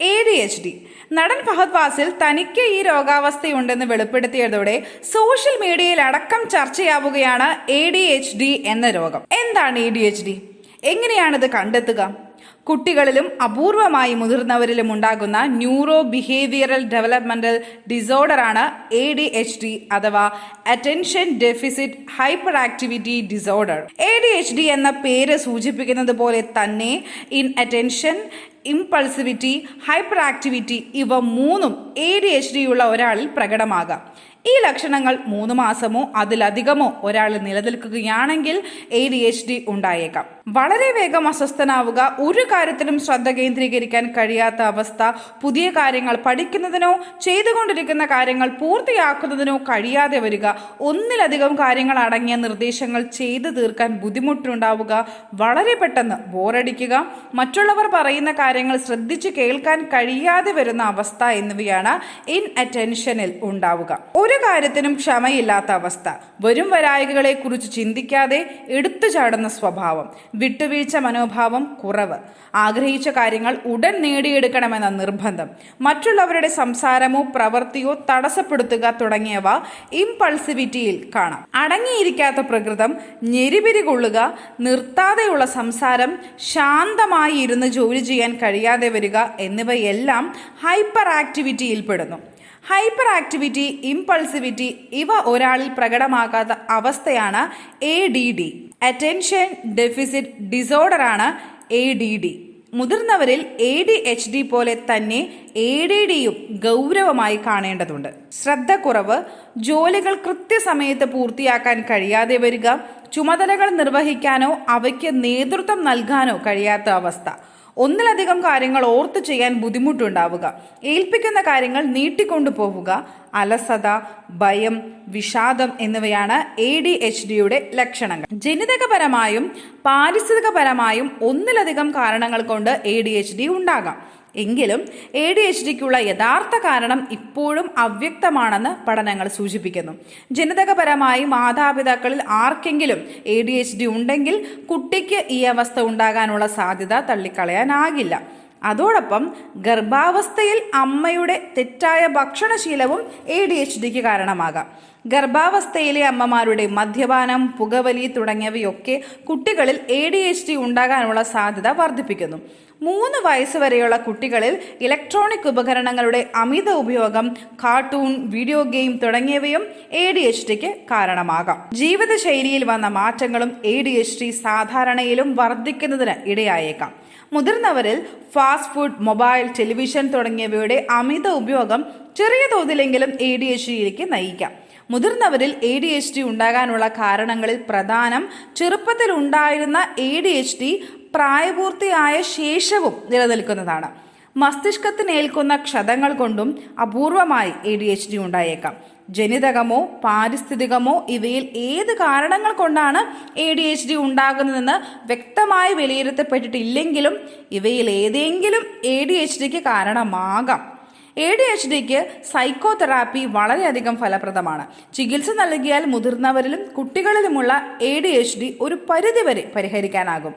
A D H D നടൻ ഫഹദ് ഫാസിൽ തനിക്ക് ഈ രോഗാവസ്ഥയുണ്ടെന്ന് വെളിപ്പെടുത്തിയതോടെ സോഷ്യൽ മീഡിയയിൽ അടക്കം ചർച്ചയാവുകയാണ് എ ഡി എച്ച് ഡി എന്ന രോഗം. എന്താണ് എ ഡി എച്ച് ഡി എങ്ങനെയാണിത് കണ്ടെത്തുക? കുട്ടികളിലും അപൂർവമായി മുതിർന്നവരിലും ഉണ്ടാകുന്ന ന്യൂറോ ബിഹേവിയറൽ ഡെവലപ്മെന്റൽ ഡിസോർഡറാണ് എ ഡി എച്ച് ഡി അഥവാ attention deficit hyperactivity disorder. A D H D എന്ന പേര് സൂചിപ്പിക്കുന്നത് പോലെ തന്നെ inattention impulsivity hyper activity ഇവ മൂന്നും എ ഡി എച്ച് ഡി ഉള്ള ഒരാളിൽ പ്രകടമാകാം. ഈ ലക്ഷണങ്ങൾ മൂന്ന് മാസമോ അതിലധികമോ ഒരാൾ നിലനിൽക്കുകയാണെങ്കിൽ എ ഡി എച്ച് ഡി ഉണ്ടായേക്കാം. വളരെ വേഗം അസ്വസ്ഥനാവുക ഒരു കാര്യത്തിലും ശ്രദ്ധ കേന്ദ്രീകരിക്കാൻ കഴിയാത്ത അവസ്ഥ പുതിയ കാര്യങ്ങൾ പഠിക്കുന്നതിനോ ചെയ്തുകൊണ്ടിരിക്കുന്ന കാര്യങ്ങൾ പൂർത്തിയാക്കുന്നതിനോ കഴിയാതെ വരിക ഒന്നിലധികം കാര്യങ്ങൾ അടങ്ങിയ നിർദ്ദേശങ്ങൾ ചെയ്തു തീർക്കാൻ ബുദ്ധിമുട്ടുണ്ടാവുക വളരെ പെട്ടെന്ന് ബോറടിക്കുക മറ്റുള്ളവർ പറയുന്ന കാര്യങ്ങൾ ശ്രദ്ധിച്ച് കേൾക്കാൻ കഴിയാതെ വരുന്ന അവസ്ഥ എന്നിവയാണ് ഇൻ അറ്റൻഷനിൽ ഉണ്ടാവുക. ഒരു കാര്യത്തിനും ക്ഷമയില്ലാത്ത അവസ്ഥ. വരും വരായികളെ കുറിച്ച് ചിന്തിക്കാതെ എടുത്തു ചാടുന്ന സ്വഭാവം വിട്ടുവീഴ്ച മനോഭാവം കുറവ്. ആഗ്രഹിച്ച കാര്യങ്ങൾ ഉടൻ നേടിയെടുക്കണമെന്ന നിർബന്ധം. മറ്റുള്ളവരുടെ സംസാരമോ പ്രവൃത്തിയോ തടസ്സപ്പെടുത്തുക തുടങ്ങിയവ ഇംപൾസിവിറ്റിയിൽ കാണാം. അടങ്ങിയിരിക്കാത്ത പ്രകൃതം ഞെരിപിരി കൊള്ളുക നിർത്താതെയുള്ള സംസാരം ശാന്തമായി ഇരുന്ന് ജോലി ചെയ്യാൻ കഴിയാതെ വരിക എന്നിവയെല്ലാം ഹൈപ്പർ ആക്ടിവിറ്റിയിൽ പെടുന്നു. ഹൈപ്പർ ആക്ടിവിറ്റി ഇമ്പൾസിവിറ്റി ഇവ ഒരാളിൽ പ്രകടമാകാത്ത അവസ്ഥയാണ് A D D attention deficit ഡിസോർഡറാണ് A D D മുതിർന്നവരിൽ എ ഡി എച്ച് ഡി പോലെ തന്നെ എ ഡി ഡിയും ഗൗരവമായി കാണേണ്ടതുണ്ട്. ശ്രദ്ധക്കുറവ് ജോലികൾ കൃത്യസമയത്ത് പൂർത്തിയാക്കാൻ കഴിയാതെ വരിക ചുമതലകൾ നിർവഹിക്കാനോ അവയ്ക്ക് നേതൃത്വം നൽകാനോ കഴിയാത്ത അവസ്ഥ. ഒന്നിലധികം കാര്യങ്ങൾ ഓർത്ത് ചെയ്യാൻ ബുദ്ധിമുട്ടുണ്ടാവുക. ഏൽപ്പിക്കുന്ന കാര്യങ്ങൾ നീട്ടിക്കൊണ്ടു പോവുക അലസത ഭയം വിഷാദം എന്നിവയാണ് എ ഡി എച്ച് ഡിയുടെ ലക്ഷണങ്ങൾ. ജനിതകപരമായും പാരിസ്ഥിതികപരമായും ഒന്നിലധികം കാരണങ്ങൾ കൊണ്ട് എ ഡി എച്ച് ഡി ഉണ്ടാകാം. എങ്കിലും എ ഡി എച്ച് ഡിക്കുള്ള യഥാർത്ഥ കാരണം ഇപ്പോഴും അവ്യക്തമാണെന്ന് പഠനങ്ങൾ സൂചിപ്പിക്കുന്നു. ജനിതകപരമായി മാതാപിതാക്കളിൽ ആർക്കെങ്കിലും എ ഡി എച്ച് ഡി ഉണ്ടെങ്കിൽ കുട്ടിക്ക് ഈ അവസ്ഥ ഉണ്ടാകാനുള്ള സാധ്യത തള്ളിക്കളയാനാകില്ല. അതോടൊപ്പം ഗർഭാവസ്ഥയിൽ അമ്മയുടെ തെറ്റായ ഭക്ഷണശീലവും എ ഡി എച്ച് ഡിക്ക് കാരണമാകാം. ഗർഭാവസ്ഥയിലെ അമ്മമാരുടെ മദ്യപാനം പുകവലി തുടങ്ങിയവയൊക്കെ കുട്ടികളിൽ എ ഡി എച്ച് ഡി ഉണ്ടാകാനുള്ള സാധ്യത വർദ്ധിപ്പിക്കുന്നു. മൂന്ന് വയസ്സ് വരെയുള്ള കുട്ടികളിൽ ഇലക്ട്രോണിക് ഉപകരണങ്ങളുടെ അമിത ഉപയോഗം കാർട്ടൂൺ വീഡിയോ ഗെയിം തുടങ്ങിയവയും എ ഡി എച്ച് ഡിക്ക് കാരണമാകാം. ജീവിതശൈലിയിൽ വന്ന മാറ്റങ്ങളും എ ഡി എച്ച് ഡി സാധാരണയിലും വർദ്ധിക്കുന്നതിന് ഇടയായേക്കാം. മുതിർന്നവരിൽ ഫാസ്റ്റ് ഫുഡ് മൊബൈൽ ടെലിവിഷൻ തുടങ്ങിയവയുടെ അമിത ഉപയോഗം ചെറിയ തോതിലെങ്കിലും എ ഡി എച്ച് ഡിയിലേക്ക് നയിക്കാം. മുതിർന്നവരിൽ എ ഡി എച്ച് ഡി ഉണ്ടാകാനുള്ള കാരണങ്ങളിൽ പ്രധാനം ചെറുപ്പത്തിൽ ഉണ്ടായിരുന്ന എ ഡി എച്ച് ഡി പ്രായപൂർത്തിയായ ശേഷവും നിലനിൽക്കുന്നതാണ്. മസ്തിഷ്കത്തിനേൽക്കുന്ന ക്ഷതങ്ങൾ കൊണ്ടും അപൂർവമായി എ ഡി എച്ച് ഡി ഉണ്ടായേക്കാം. ജനിതകമോ പാരിസ്ഥിതികമോ ഇവയിൽ ഏത് കാരണങ്ങൾ കൊണ്ടാണ് എ ഡി എച്ച് ഡി ഉണ്ടാകുന്നതെന്ന് വ്യക്തമായി വിലയിരുത്തപ്പെട്ടിട്ടില്ലെങ്കിലും ഇവയിൽ ഏതെങ്കിലും എ ഡി എച്ച് ഡിക്ക് കാരണമാകാം. എ ഡി എച്ച് ഡിക്ക് സൈക്കോ തെറാപ്പി വളരെയധികം ഫലപ്രദമാണ്. ചികിത്സ നൽകിയാൽ മുതിർന്നവരിലും കുട്ടികളിലുമുള്ള എ ഡി എച്ച് ഡി ഒരു പരിധിവരെ പരിഹരിക്കാനാകും.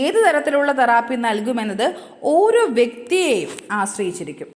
ഏത് തരത്തിലുള്ള തെറാപ്പി നൽകുമെന്നത് ഓരോ വ്യക്തിയെയും ആശ്രയിച്ചിരിക്കും.